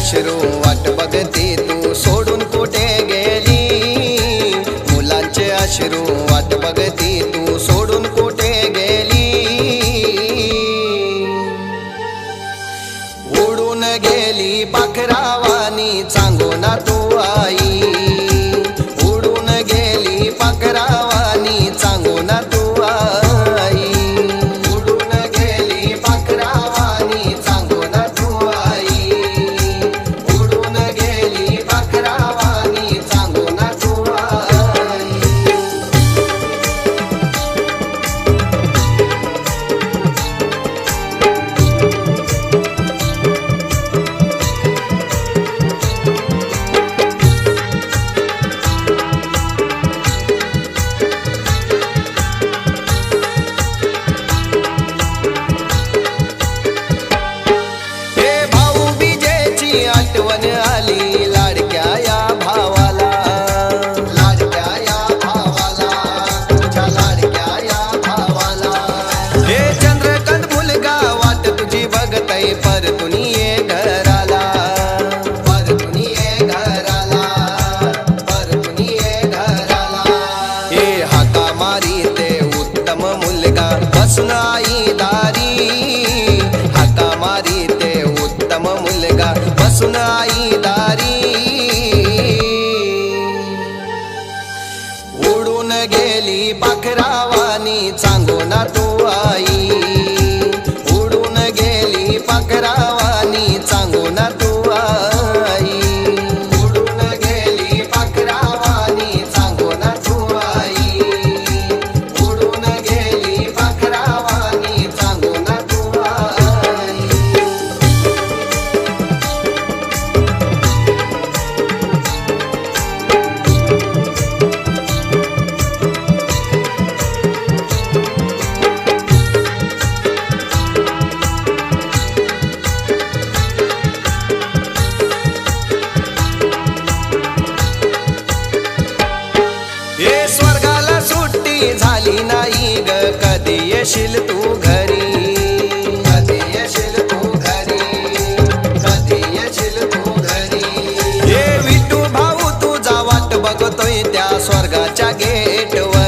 अश्रू वाट बघते तू. सोडून कुठे गेली? मुलांचे अश्रू बसुनाई दारी. हाका मारी ते उत्तम मुलगा बसुनाई दारी. उडून गेली पाखरावानी सांगो ना तू आई. नाही ग कधी येशील तू घरी? कधी येशील तू घरी? कधी येशील तू घरी? भाऊ त्या स्वर्गाच्या गेटवर.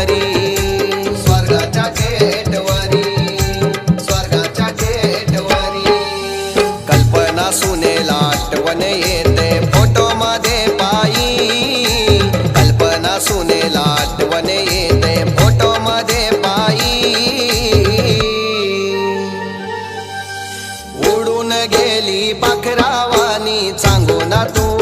गेली पाखरावानी सांगू ना तू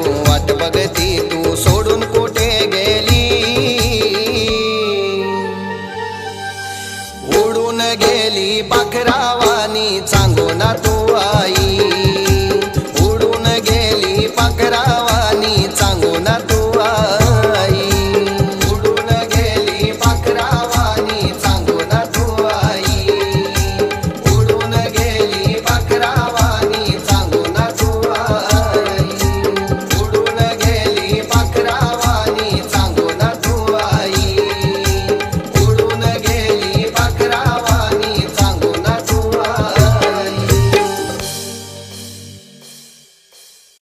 वाट बघती तू.